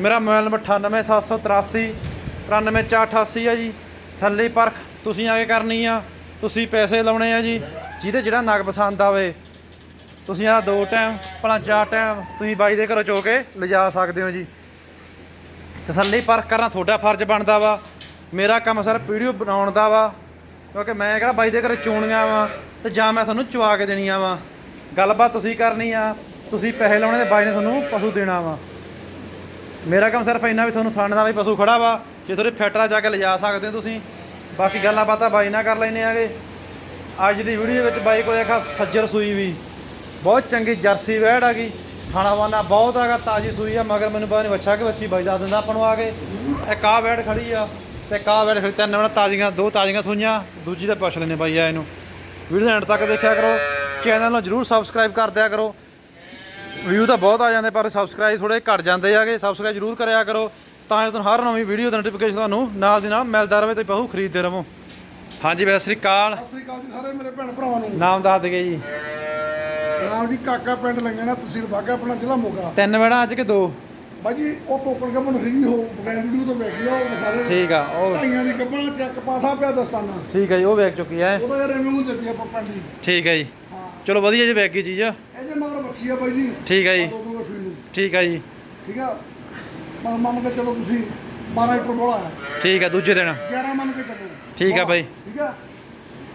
ਮੇਰਾ mobile number 98783 93488 ਆ ਜੀ। ਥੱਲੇ ਪਰਖ, ਤੁਸੀਂ ਆ ਕੇ ਕਰਨੀ ਆ। ਤੁਸੀਂ ਪੈਸੇ ਲਾਉਣੇ ਆ ਜੀ। ਜਿਹਦੇ ਜਿਹੜਾ ਨਗ ਪਸੰਦ ਆਵੇ, ਤੁਸੀਂ ਆ ਦੋ ਟਾਈਮ ਭਲਾ ਚਾਰ ਟਾਈਮ ਤੁਸੀਂ ਬਾਈ ਦੇ ਘਰੋਂ ਚੋ ਕੇ ਲਿਜਾ ਸਕਦੇ ਹੋ ਜੀ। ਤਸੱਲੀ ਪਰਖ ਕਰਨਾ ਤੁਹਾਡਾ ਫਰਜ਼ ਬਣਦਾ ਵਾ। ਮੇਰਾ ਕੰਮ ਸਰ ਵੀਡੀਓ ਬਣਾਉਣ ਦਾ ਵਾ। ਕਿਉਂਕਿ ਮੈਂ ਕਿਹੜਾ ਬਾਈ ਦੇ ਘਰੇ ਚੋਣੀਆਂ ਵਾ ਤੇ ਜਾਂ ਮੈਂ ਤੁਹਾਨੂੰ ਚਵਾ ਕੇ ਦੇਣੀਆਂ ਵਾ। ਗੱਲਬਾਤ ਤੁਸੀਂ ਕਰਨੀ ਆ। ਤੁਸੀਂ ਪੈਸੇ ਲਾਉਣੇ ਤੇ ਬਾਈ ਨੇ ਤੁਹਾਨੂੰ ਪਸ਼ੂ ਦੇਣਾ ਵਾ। ਮੇਰਾ ਕੰਮ ਸਿਰਫ ਇੰਨਾ ਵੀ ਤੁਹਾਨੂੰ ਫੰਡ ਦਾ ਵੀ ਪਸ਼ੂ ਖੜਾ ਵਾ ਜੇ ਤੁਹਾਡੇ ਫੈਟਰਾ ਜਾ ਕੇ ਲਿਜਾ ਸਕਦੇ ਹੋ ਤੁਸੀਂ। ਬਾਕੀ ਗੱਲਾਂ ਬਾਤਾਂ ਬਾਈ ਨਾਲ ਕਰ ਲੈਨੇ ਆਗੇ। ਅੱਜ ਦੀ ਵੀਡੀਓ ਵਿੱਚ ਬਾਈ ਕੋਲੇ ਇੱਕ ਸੱਜਰ ਸੂਈ ਵੀ। ਬਹੁਤ ਚੰਗੀ ਜਰਸੀ ਵੈੜ ਹੈਗੀ ਖਾਣਾ ਵਾਨਾ ਬਹੁਤ ਹੈਗਾ ਤਾਜੀ ਸੂਈ ਆ ਮਗਰ ਮੈਨੂੰ ਪਤਾ ਨਹੀਂ ਵੱਛਾ ਕਿ ਵੱਛੀ ਬਾਈ ਦੱਸ ਦਿੰਦਾ ਆਪਾਂ ਨੂੰ ਆ ਕੇ। ਇੱਕ ਆਹ ਵੈੜ ਖੜੀ ਆ ਤੇ ਆਹ ਵੈੜ ਖੜੀ ਤਿੰਨ ਵੈੜ ਤਾਜ਼ੀਆਂ ਦੋ ਤਾਜ਼ੀਆਂ ਸੂਈਆਂ ਦੂਜੀ ਤਾਂ ਪੁੱਛ ਲੈਨੇ ਬਾਈ ਆ ਇਹਨੂੰ ਵੀਡੀਓ ਐਂਡ ਤੱਕ ਦੇਖਿਆ ਕਰੋ। ਚੈਨਲ ਨੂੰ ਜਰੂਰ ਸਬਸਕ੍ਰਾਈਬ ਕਰ ਦਿਆ ਕਰੋ। ਵਿਊ ਤਾਂ ਬਹੁਤ ਆ ਜਾਂਦੇ ਪਰ ਸਬਸਕ੍ਰਾਈਬ ਥੋੜੇ ਘਟ ਜਾਂਦੇ ਆਗੇ ਸਬਸਕ੍ਰਾਈਬ ਜਰੂਰ ਕਰਿਆ ਕਰੋ ਤਾਂ ਜੋ ਤੁਹਾਨੂੰ ਹਰ ਨਵੀਂ ਵੀਡੀਓ ਦਾ ਨੋਟੀਫਿਕੇਸ਼ਨ ਤੁਹਾਨੂੰ ਨਾਲ ਦੀ ਨਾਲ ਮਿਲਦਾ ਰਹੇ ਤੇ ਪਹੂ ਖਰੀਦਦੇ ਰਹੋ। ਹਾਂਜੀ ਵੈਸੇ ਸ੍ਰੀ ਅਕਾਲ। ਸਤਿ ਸ੍ਰੀ ਅਕਾਲ ਜੀ ਸਾਰੇ ਮੇਰੇ ਭੈਣ ਭਰਾਵਾਂ ਨੂੰ। ਨਾਮ ਦੱਸ ਦਗੇ ਜੀ। ਨਾਮ ਜੀ ਕਾਕਾ ਪਿੰਡ ਲੰਗਣਾ ਤਹਿਸੀਲ ਬਾਗਾ ਆਪਣਾ ਜ਼ਿਲ੍ਹਾ ਮੋਗਾ। ਤਿੰਨ ਵੜਾ ਅੱਜ ਕਿ ਦੋ? ਬਾਜੀ ਉਹ ਟੋਕਣ ਗੱਬਣ ਸੀ ਉਹ ਬਗੈਰ ਵੀਡੀਓ ਤੋਂ ਵੇਖ ਉਹ ਵਿਖਾਲੇ ਠੀਕ ਆ ਉਹ ਢਾਈਆਂ ਦੀ ਗੱਬਣ ਚੱਕ ਪਾਸਾ ਪਿਆ ਦਸਤਾਨਾ। ਠੀਕ ਹੈ ਜੀ ਉਹ ਵੇਚ ਚੁੱਕੀ ਹੈ ਉਹਦਾ ਨੂੰ ਦਿੱਤੀ ਆਪਾਂ ਪਿੰਡ ਦੀ। ਠੀਕ ਹੈ ਜੀ। ਹਾਂ। ਚਲੋ ਵਧੀਆ ਜੀ ਵੇਚ ਗਈ ਚੀਜ਼। ਇਹਦੇ ਮਗਰ ਬੱਚੀ ਆ ਬਾਈ ਜੀ। ਠੀਕ ਹੈ ਜੀ। ਦੋ ਦੋ ਰਸੋਈ ਨੂੰ। ਠੀਕ ਹੈ ਜੀ। ਠੀਕ ਆ? ਮਨ ਮੰਨ ਕੇ ਚਲੋ ਤੁਸੀਂ 12 ਲੀਟਰ ਬੋਲਾ ਹੈ ਠੀਕ ਹੈ ਦੂਜੇ ਦਿਨ। 11 ਮੰਨ ਕੇ ਚੱਲੋ। ਠੀਕ ਆ ਬਾਈ। ਠੀਕ ਆ?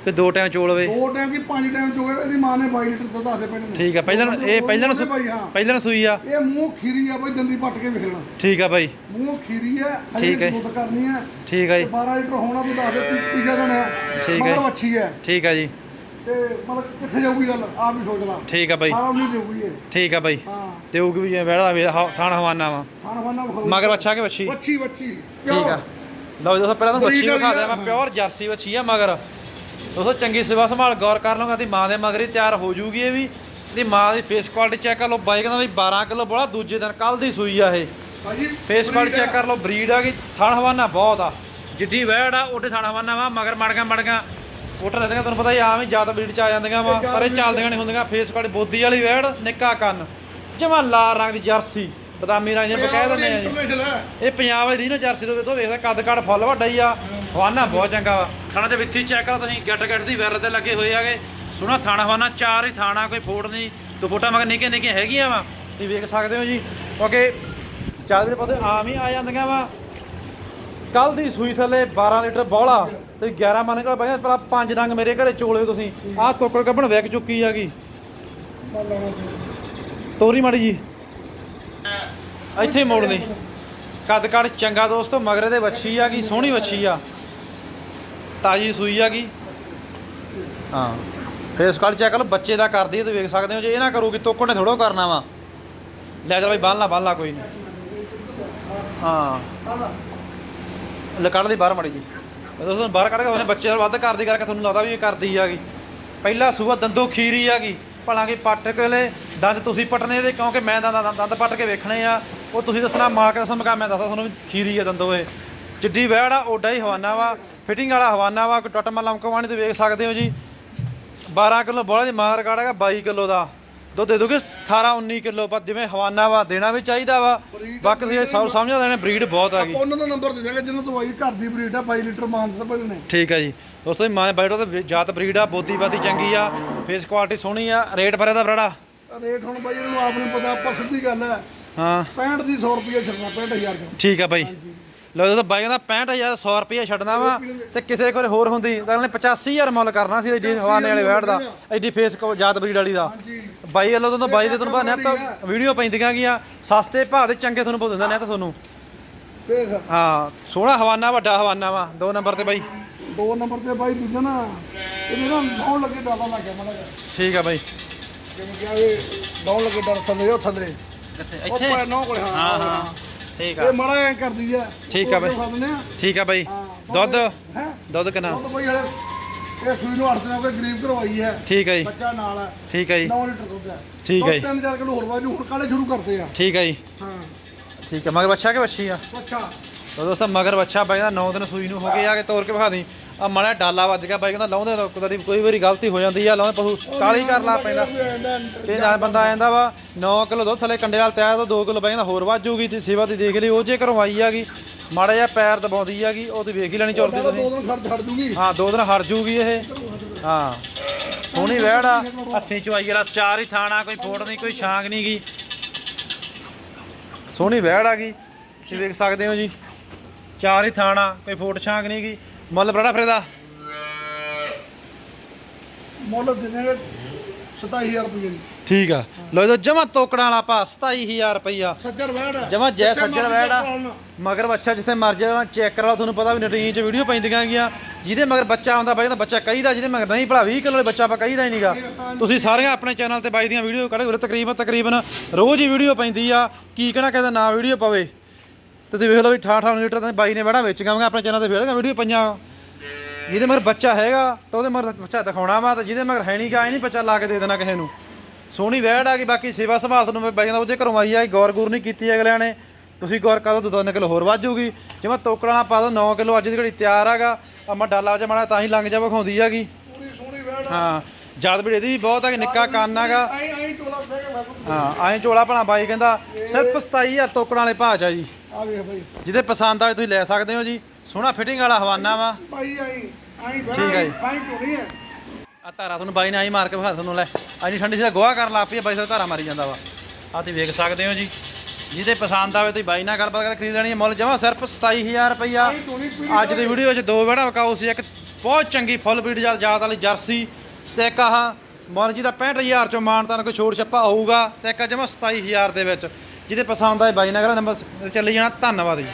ਤੇ ਦੋ ਟਾਈਮ ਚੋਲ ਵੇ ਦੋ ਟਾਈਮ ਕੀ ਪੰਜ ਟਾਈਮ ਚੋਗੇ ਇਹਦੀ ਮਾਂ ਨੇ 22 ਲੀਟਰ ਦੁੱਧ ਆਦੇ ਪਹਿਲਾਂ ਠੀਕ ਆ ਪਹਿਲਾਂ ਇਹ ਪਹਿਲਾਂ ਹਾਂ। ਪਹਿਲਾਂ ਨੂੰ ਸੂਈ ਆ। ਇਹ ਮੂੰਹ ਖੀਰੀ ਆ ਬਾਈ ਦੰਦੀ ਪੱਟ ਕੇ ਵੇਖ ਲੈਣਾ ਠੀਕ ਆ ਬਾਈ। ਮੂੰਹ ਖੀਰੀ ਹੈ ਠੀਕ ਹੈ। ਦੁੱਧ ਕਰਨੀ ਹੈ ਠੀਕ ਹੈ ਤੇ ਜੀ 12 ਲੀਟਰ ਹੋਣਾ ਤੂੰ ਦੱਸ ਦੇ ਤੀ- ਤੀਜਾ ਦਿਨ ਹੈ ਠੀਕ ਹੈ। ਮਗਰ ਵੱਛੀ ਹੈ ਠੀਕ ਆ ਜੀ। ਤੇ ਮਤਲਬ ਕਿੱਥੇ ਜਾਊਗੀ ਗੱਲ? ਆਪ ਹੀ ਸੋਚ ਲਾ। ਠੀਕ ਆ ਬਾਈ। ਸਾਰਾ ਨਹੀਂ ਜਾਊਗੀ ਇਹ। ਠੀਕ ਆ ਬਾਈ। ਹਾਂ। ਤੇ ਉਹ ਵੀ ਬਹਿੜਾ ਵੀ ਥਾਣ ਹਵਾਨਾ ਵਾ। ਖਾਣਾ ਖਾਣਾ ਵਿਖਾਓ। ਮਗਰ ਅੱਛਾ ਕਿ ਵੱਛੀ? ਵੱਛੀ ਵੱਛੀ। ਠੀਕ ਆ। ਲਓ ਦੋਸਤੋ ਪਹਿਲਾਂ ਤੁਹਾਨੂੰ ਵੱਛੀ ਬਰੀਡ ਵਿਖਾ ਵਾਲੀ ਦਿਆਂ ਮੈਂ ਆ, ਪਿਓਰ ਜਰਸੀ ਵੱਛੀ ਆ ਮਗਰ। ਦੋਸਤੋ ਚੰਗੀ ਸੇਵਾ ਸੰਭਾਲ ਗੌਰ ਕਰ ਲਓਗਾ ਦੀ ਮਾਂ ਦੇ ਮਗਰ ਹੀ ਤਿਆਰ ਹੋ ਜੂਗੀ ਇਹ ਵੀ। ਇਹਦੀ ਮਾਂ ਦੀ ਫੇਸ ਕੁਆਲਿਟੀ ਚੈੱਕ ਕਰ ਲਓ ਬਾਈ ਕਹਿੰਦਾ ਵੀ 12 ਕਿਲੋ ਬੋਲਾ ਦੂਜੇ ਦਿਨ ਕੱਲ ਦੀ ਸੂਈ ਆ ਇਹ। ਫੇਸ ਕੁਆਲਿਟੀ ਚੈੱਕ ਕਰ ਲਓ ਬਰੀਡ ਆ ਗਈ ਥਣ ਹਵਾਨਾ ਬਹੁਤ ਆ। ਜਿੱਡੀ ਵਹਿੜ ਆ ਉਹਦੇ ਥਣ ਹਵਾਨਾ ਵਾ ਮਗਰ ਮੜਗਾ ਮੜਗਾ ਫੋਟੋ ਦੇ ਦੇਗਾ ਤੁਹਾਨੂੰ ਪਤਾ ਹੀ ਆਮ ਹੀ ਜ਼ਿਆਦਾ ਬਰੀਡ ਚ ਆ ਜਾਂਦੀਆਂ ਵਾ ਪਰ ਇਹ ਚੱਲਦੀਆਂ ਨਹੀਂ ਹੁੰਦੀਆਂ। ਫੇਸ ਕੁਆਲਿਟੀ ਬੋਦੀ ਵਾਲੀ ਵਹਿੜ ਨਿੱਕਾ ਕੰਨ। ਜਮਾ ਲਾਲ ਰੰਗ ਦੀ ਜਰਸੀ ਬਦਾਮੀ ਰੰਗ ਜਿਹਨੂੰ ਕਹਿ ਦਿੰਦੇ ਆ ਜੀ। ਇਹ ਪੰਜਾਬ ਦੀ ਰੀਨੋ ਜਰਸੀ ਤੋਂ ਵੇਖੋ ਵੇਖਦਾ ਕੱਦ ਕੱਦ ਫੁੱਲ ਵੱਡਾ ਹੀ ਆ। ਹਵਾਨਾ ਬਹੁਤ ਚੰਗਾ ਵਾ। ਥਾਣਾ ਤੇ ਵਿੱਥੀ ਚੈੱਕ ਕਰੋ ਤੁਸੀਂ ਗੱਟ ਗੱਟ ਦੀ ਵੈਰ ਤੇ ਲੱਗੇ ਹੋਏ ਆਗੇ ਸੋਹਣਾ ਥਾਣਾ ਹਵਾਨਾ ਚਾਰ ਹੀ ਥਾਣਾ ਕੋਈ ਫੋੜ ਨਹੀਂ। ਦੋ ਫੋਟਾ ਮਗਰ ਨਿੱਕੇ ਨਿੱਕੇ ਹੈਗੀਆਂ ਵਾ। ਤੁਸੀਂ ਵੇਖ ਸਕਦੇ ਹੋ ਜੀ। ਕਿਉਂਕਿ ਚਾਰ ਵੀ ਪਤਾ ਆਮ ਹੀ ਆ ਜਾਂਦੀਆਂ ਵਾ। ਕੱਲ ਦੀ ਸੂਈ ਥੱਲੇ 12 ਲੀਟਰ ਬੋਲਾ ਤੇ 11 ਮੰਨ ਕੇ ਬਾਈ ਪਹਿਲਾਂ ਪੰਜ ਡੰਗ ਮੇਰੇ ਘਰੇ ਚੋਲੇ ਤੁਸੀਂ। ਆਹ ਤੋਕੜ ਕੱਢਣ ਵਿਕ ਚੁੱਕੀ ਹੈਗੀ ਤੋਰੀ ਮਾੜੀ ਜੀ। ਇੱਥੇ ਮੋੜ ਕੱਦ ਕੱਦ ਚੰਗਾ ਦੋਸਤੋ, ਮਗਰੇ ਦੇ ਵੱਛੀ ਆ ਗਈ, ਸੋਹਣੀ ਵੱਛੀ ਆ। ਤਾਜੀ ਸੂਈ ਆ ਗਈ। ਹਾਂ। ਫੇਸ ਕਾਲ ਚੈੱਕ ਕਰ, ਬੱਚੇ ਦਾ ਕਰਦੀ ਹੈ ਤੁਸੀਂ ਵੇਖ ਸਕਦੇ ਹੋ। ਜੇ ਇਹ ਨਾ ਕਰੂਗੀ ਤੋਕੜ ਨੇ ਥੋੜੋ ਕਰਨਾ ਵਾ। ਲੈ ਜਾ ਬਾਈ, ਬੰਨ ਲਾ ਬੰਨ ਲਾ, ਕੋਈ ਨਹੀਂ ਹਾਂ। ਲੈ ਕੱਢ ਬਾਹਰ ਮਾੜੀ ਜੀ ਮੈਂ ਦੋਸਤੋ ਬਾਹਰ ਕੱਢ ਕੇ ਉਹਨੇ ਬੱਚੇ ਨਾਲ ਵੱਧ ਕਰਦੀ ਕਰਕੇ ਤੁਹਾਨੂੰ ਲੱਗਦਾ ਵੀ ਇਹ ਕਰਦੀ ਆ ਗਈ। ਪਹਿਲਾ ਸੂਆ ਦੰਦੋ ਖੀਰੀ ਆ ਗਈ। ਭਲਾ ਕਿ ਪੱਟ ਕੇ ਲੈ ਦੰਦ ਤੁਸੀਂ ਪਟਨੇ ਦੇ, ਕਿਉਂਕਿ ਮੈਂ ਦੰਦ ਦੰਦ- ਪੱਟ ਕੇ ਵੇਖਣੇ ਆ। ਉਹ ਤੁਸੀਂ ਦੱਸਣਾ ਮਾਂ ਕੇ ਦੱਸਣ ਮੈਂ ਦੱਸਦਾ ਤੁਹਾਨੂੰ ਖੀਰੀ ਆ ਦੰਦੋ ਇਹ। ਜਿੱਡੀ ਵਹਿੜ ਆ, ਓਡਾ ਹੀ ਹਵਾਨਾ ਵਾ। ਫਿਟਿੰਗ ਵਾਲਾ ਹਵਾਨਾ ਵਾ, ਕੋਈ ਟੁੱਟ ਮਾ ਲਮਕਵਾਣੀ ਤੇ ਵੇਖ ਸਕਦੇ ਹੋ ਜੀ। 12 ਕਿਲੋ ਬੋਲਾ ਦੀ ਮਾਰ ਕਾੜ ਹੈਗਾ 22 ਕਿਲੋ ਦਾ। ਦੁੱਧ ਦੇ ਦੋਗੇ 18 19 ਕਿਲੋ ਪਰ ਜਿਵੇਂ ਹਵਾਨਾ ਵਾ ਦੇਣਾ ਵੀ ਚਾਹੀਦਾ ਵਾ। ਬਾਕੀ ਤੁਸੀਂ ਇਹ ਸਭ ਸਮਝਦੇ ਨੇ ਬਰੀਡ ਬਹੁਤ ਆ ਗਈ। ਆਪਾਂ ਉਹਨਾਂ ਦਾ ਨੰਬਰ ਦੇ ਦਾਂਗੇ ਜਿਹਨੂੰ ਦਵਾਈ ਘਰ ਦੀ ਬਰੀਡ ਆ 22 ਲੀਟਰ ਮਾਨ ਤੋਂ ਪਹਿਲੇ ਨੇ। ਠੀਕ ਹੈ ਜੀ। ਦੋਸਤੋ ਮਾਂ ਬਾਈਟੋ ਤੇ ਜਾਤ ਬਰੀਡ ਆ ਬੋਦੀ ਬਾਦੀ ਚੰਗੀ ਆ ਫੇਸ ਕੁਆਲਿਟੀ ਸੋਹਣੀ ਆ। ਰੇਟ ਫਰੇ ਦਾ ਬਰੜਾ ਰੇਟ ਹੁਣ ਬਾਈ ਇਹਨੂੰ ਆਪ ਨੂੰ ਪਤਾ ਆਪਾਂ ਸਿੱਧੀ ਗੱਲ ਹੈ ਹਾਂ। 65 ਦੀ 100 ਰੁਪਏ ਛੱਡਣਾ 65000 ਦਾ। ਠੀਕ ਆ ਬਾਈ। ਲਓ ਜਦੋਂ ਬਾਈ ਕਹਿੰਦਾ 65000 100 ਰੁਪਏ ਛੱਡਣਾ ਵਾ ਤੇ ਕਿਸੇ ਕੋਲ ਹੋਰ ਹੁੰਦੀ ਤਾਂ ਉਹਨੇ 85000 ਮੁੱਲ ਕਰਨਾ ਸੀ ਐਡੀ ਹਵਾਨੇ ਵਾਲੇ ਵੈੜ ਦਾ ਐਡੀ ਫੇਸ ਜਾਤ ਬਰੀਡ ਵਾਲੀ ਦਾ। ਹਾਂਜੀ। ਬਾਈ ਵੱਲੋਂ ਤੋਂ ਬਾਈ ਦੇ ਤੁਹਾਨੂੰ ਬਾਅਦ ਨੈਟ ਵੀਡੀਓ ਪੈਂਦੀਆਂ ਗੀਆਂ ਸਸਤੇ ਭਾਅ ਦੇ ਚੰਗੇ ਤੁਹਾਨੂੰ ਬਹੁਤ ਦਿੰਦਾ ਨੈਟ ਤੁਹਾਨੂੰ। ਦੇਖ। ਹਾਂ ਸੋਹਣਾ ਹਵਾਨਾ ਵੱਡਾ ਹਵਾਨਾ ਵਾ। ਦੋ ਨੰਬਰ ਤੇ ਬਾਈ। ਦੋ ਨੰਬਰ ਤੇ ਬਾਈ ਦੂਜਾ ਨਾ ਇਹਦੇ ਨਾ ਨੌਣ ਲੱਗੇ ਡਾਲਾ ਲੱਗ ਗਿਆ ਮਾੜਾ ਜਿਹਾ। ਠੀਕ ਆ ਬਾਈ। ਜਿਵੇਂ ਕਿ ਆਵੇ ਨੌਣ ਲੱਗੇ ਡਰ ਥੱਲੇ ਉਹ ਥੱਲੇ। ਉਹ ਇੱਥੇ। ਪਾ ਨੌ ਕੋਲੇ ਹਾਂ। ਹਾਂ, ਹਾਂ। ਠੀਕ ਇਹ ਆ ਮਾੜਾ ਐ ਕਰਦੀ ਆ। ਠੀਕ ਆ ਬਾਈ। ਉਹ ਦਿੰਦੇ ਆ। ਠੀਕ ਆ ਬਾਈ। ਹਾਂ। ਦੁੱਧ? ਹੈ? ਦੁੱਧ ਕਿੰਨਾ? ਦੁੱਧ ਕੋਈ ਹਲੇ ਇਹ ਸੂਈ ਨੂੰ 8 ਦਿਨਾਂ ਕੋਈ ਗਰੀਬ ਕਰਵਾਈ ਹੈ। ਠੀਕ ਹੈ ਜੀ। ਬੱਚਾ ਨਾਲ ਹੈ। ਠੀਕ ਹੈ ਜੀ। 9 ਲੀਟਰ ਦੁੱਧ ਹੈ। ਠੀਕ ਹੈ ਜੀ। 3-4 ਕਿਲੋ ਹੋਰ ਵਾਜੂ ਹੁਣ ਕਾਲੇ ਸ਼ੁਰੂ ਕਰਦੇ ਆ। ਠੀਕ ਹੈ ਜੀ। ਹਾਂ। ਠੀਕ ਹੈ ਮਗਰ ਬੱਚਾ ਕਿ ਬੱਚੀ ਆ? ਬੱਚਾ। ਤਾਂ ਦੋਸਤੋ ਮਗਰ ਬੱਚਾ ਬਾਈ ਦਾ 9 ਦਿਨ ਸੂਈ ਨੂੰ ਹੋ ਗਏ ਆ ਕੇ ਤੋਰ ਕੇ ਵਿਖਾ ਦੀ ਆ ਮਾੜਾ ਡਾਲਾ ਵੱਜ ਗਿਆ ਬਾਈ ਕਹਿੰਦਾ ਲਾਉਂਦੇ ਤਾਂ ਕਦੀ ਕੋਈ ਵਾਰੀ ਗਲਤੀ ਹੋ ਜਾਂਦੀ ਆ ਲਾਉਂਦੇ ਪਸ਼ੂ ਕਾਲੀ ਕਰ ਲਾ ਪੈਂਦਾ। ਤੇ ਨਾਲ ਬੰਦਾ ਆ ਜਾਂਦਾ ਵਾ 9 ਕਿਲੋ ਦੁੱਧ ਥੱਲੇ ਕੰਡੇ ਵਾਲ ਤਿਆਰ ਤੋਂ 2 ਕਿਲੋ ਬਾਈ ਕਹਿੰਦਾ ਹੋਰ ਵੱਜੂਗੀ ਤੇ ਸੇਵਾ ਦੀ ਦੇਖ ਲਈ ਉਹ ਜੇ ਘਰੋਂ ਆਈ ਆਗੀ ਮਾੜਾ ਜਿਹਾ ਪੈਰ ਦਬਾਉਂਦੀ ਆਗੀ ਉਹ ਤੇ ਵੇਖ ਹੀ ਲੈਣੀ ਚੁਰਦੀ ਦੋ ਤੁਸੀਂ। ਦਿਨ ਖੜ ਛੱਡ ਦੂਗੀ ਹਾਂ ਦੋ ਦਿਨ ਹਟ ਜੂਗੀ ਇਹ। ਹਾਂ ਸੋਹਣੀ ਵਹਿੜ ਆ। ਹੱਥੀਂ ਚੁਆਈ ਵਾਲਾ ਚਾਰ ਹੀ ਥਾਣਾ ਕੋਈ ਫੋੜ ਨਹੀਂ ਕੋਈ ਛਾਂਗ ਨਹੀਂ ਗੀ। ਸੋਹਣੀ ਵਹਿੜ ਆ ਗਈ ਤੁਸੀਂ ਵੇਖ ਸਕਦੇ ਹੋ ਜੀ। ਚਾਰ ਹੀ ਥਾਣਾ ਕੋਈ ਫੋੜ ਛਾਂਗ ਨਹੀਂ ਗੀ। ਮੁੱਲ ਬੜਾ ਫਿਰ ਇਹਦਾ? ਮੁੱਲ ਦਿਨੇ 27000 ਰੁਪਏ ਦੀ। ਠੀਕ ਆ। ਲੋ ਇਹਦਾ ਜਮਾ ਤੋਕੜਾਂ ਵਾਲਾ ਪਾ 27000 ਰੁਪਈਆ। ਸੱਜਰ ਵੈੜ ਜਮਾਂ ਜੈ ਜਿੱਥੇ ਮਰਜ਼ੀ ਵੈੜ ਆ। ਪਾਲਣਾ। ਮਗਰ ਬੱਚਾ ਜਿੱਥੇ ਮਰ ਜਾਦਾ ਚੈੱਕ ਕਰਾ ਤੁਹਾਨੂੰ ਪਤਾ ਵੀ ਨਟੀਨ ਚ ਵੀਡੀਓ ਪੈਂਦੀਆਂ ਗੀਆਂ। ਜਿਹਦੇ ਮਗਰ ਬੱਚਾ ਆਉਂਦਾ ਬਾਈ ਦਾ ਬੱਚਾ ਕਹੀਦਾ ਜਿਹਦੇ ਮਗਰ ਨਹੀਂ ਭਲਾ 20 ਕਿਲੋ ਵਾਲੇ ਬੱਚਾ ਆਪਾਂ ਕਹੀਦਾ ਹੀ ਨਹੀਂਗਾ ਤੁਸੀਂ ਸਾਰੀਆਂ ਆਪਣੇ ਚੈਨਲ ਤੇ ਬਾਈ ਦੀਆਂ ਵੀਡੀਓ ਕੱਢ ਉਰੇ ਤਕਰੀਬਨ ਤਕਰੀਬਨ ਰੋਜ਼ ਹੀ ਵੀਡੀਓ ਪੈਂਦੀ ਆ। ਕੀ ਕਹਿਣਾ ਕਹਿੰਦਾ ਨਾ ਵੀਡੀਓ ਪਵੇ। ਤੁਸੀਂ ਵੇਖ ਲਓ ਵੀ 18 ਲੀਟਰ ਤਾਂ ਬਾਈ ਨੇ ਬੜਾ ਵੇਚ ਗਾਵਾਂਗਾ ਆਪਣੇ ਚੈਨਲ ਤੇ ਫੇਰ ਵੀਡੀਓ ਪਈਆਂ। ਜਿਹਦੇ ਮਗਰ ਬੱਚਾ ਹੈਗਾ ਤਾਂ ਉਹਦੇ ਮਗਰ ਬੱਚਾ ਦਿਖਾਉਣਾ ਵਾ ਤੇ ਜਿਹਦੇ ਮਗਰ ਹੈ ਨਹੀਂ ਗਾ ਇਹ ਨਹੀਂ ਬੱਚਾ ਲਾ ਕੇ ਦੇ ਦੇਣਾ ਕਿਸੇ ਨੂੰ। ਸੋਹਣੀ ਵਹਿੜ ਆ ਗਈ ਬਾਕੀ ਸੇਵਾ ਸੰਭਾਲ ਤੁਹਾਨੂੰ ਮੈਂ ਬਾਈ ਦਾ ਉਹਦੇ ਘਰੋਂ ਆਈ ਆ ਗੌਰ ਗੂਰ ਨਹੀਂ ਕੀਤੀ ਅਗਲਿਆਂ ਨੇ। ਤੁਸੀਂ ਗੌਰ ਕਰ ਦੋ ਦੋ ਤਿੰਨ ਕਿਲੋ ਹੋਰ ਵੱਧ ਜਾਊਗੀ। ਜਿਵੇਂ ਤੋਕੜਾ ਨਾਲ ਪਾ ਦੋ 9 ਕਿਲੋ ਅੱਜ ਦੀ ਘੜੀ ਤਿਆਰ ਹੈਗਾ ਅਮਾ ਡਾਲਾ ਚ ਮਾੜਾ ਤਾਂ ਹੀ ਲੰਘ ਜਾ ਵਿਖਾਉਂਦੀ ਹੈਗੀ। ਪੂਰੀ ਸੋਹਣੀ ਵੈੜ ਹਾਂ ਜਦ ਵੀ ਇਹਦੀ ਵੀ ਬਹੁਤ ਹੈ ਕਿ ਨਿੱਕਾ ਕੰਨ ਹੈਗਾ। ਵੇਖੋ ਹਾਂ ਐਂ ਚੋਲਾ ਭਲਾ ਬਾਈ ਕਹਿੰਦਾ ਸਿਰਫ 27000 ਤੋਕੜਾਂ ਵਾਲੇ ਭਾਅ ਚ ਆ ਜੀ। ਆ ਵੇਖ ਬਾਈ। ਜਿਹਦੇ ਪਸੰਦ ਆਵੇ ਤੁਸੀਂ ਲੈ ਸਕਦੇ ਹੋ ਜੀ। ਸੋਹਣਾ ਫਿਟਿੰਗ ਵਾਲਾ ਹਵਾਨਾ ਵਾ। ਭਾਈ ਆਈ ਆਈ ਵੈੜ ਠੀਕ ਹੈ ਜੀ। ਟੋਣੀ ਹੈ ਆ। ਧਾਰਾ ਤੁਹਾਨੂੰ ਬਾਈ ਨੇ ਆਈ ਮਾਰ ਕੇ ਵਿਖਾ ਤੁਹਾਨੂੰ ਲੈ। ਐਨੀ ਠੰਡੀ ਸੀ ਗੋਹਾ ਕਰਨ ਲੱਗ ਪਈ ਆ, ਬਾਈ ਸਾਹਿਬ ਧਾਰਾ ਮਾਰੀ ਜਾਂਦਾ ਵਾ। ਆ ਤੁਸੀਂ ਵੇਖ ਸਕਦੇ ਹੋ ਜੀ। ਜਿਹਦੇ ਪਸੰਦ ਆਵੇ ਤੁਸੀਂ ਬਾਈ ਨਾਲ ਗੱਲਬਾਤ ਕਰਕੇ ਖਰੀਦ ਲੈਣੀ ਹੈ ਮੁੱਲ ਜਮਾ ਸਿਰਫ 27000 ਰੁਪਈਆ। ਆਈ ਟੋਣੀ ਪੀੜੀ ਅੱਜ ਦੀ ਵੀਡੀਓ ਵਿੱਚ ਦੋ ਵਿਹੜਾ ਵਿਕਾਊ ਸੀ ਇੱਕ ਬਹੁਤ ਚੰਗੀ ਫੁੱਲ ਬੀਡ ਜਾਂ ਜਾਤ ਵਾਲੀ ਜਰਸੀ ਤੇ ਇੱਕ ਆਹ ਮੁੱਲ ਜੀ ਦਾ 65000 ਚੋਂ ਮਾਨਤਾਨ ਕੋਈ ਛੋੜ ਛੱਪਾ ਆਊਗਾ ਤੇ ਇੱਕ ਜਮਾ 27000 ਦੇ ਵਿੱਚ। ਜਿਹਦੇ ਪਸੰਦ ਆਏ ਬਾਈ ਨਾਲ ਨੰਬਰ ਚੱਲੀ ਜਾਣਾ ਧੰਨਵਾਦ ਜੀ।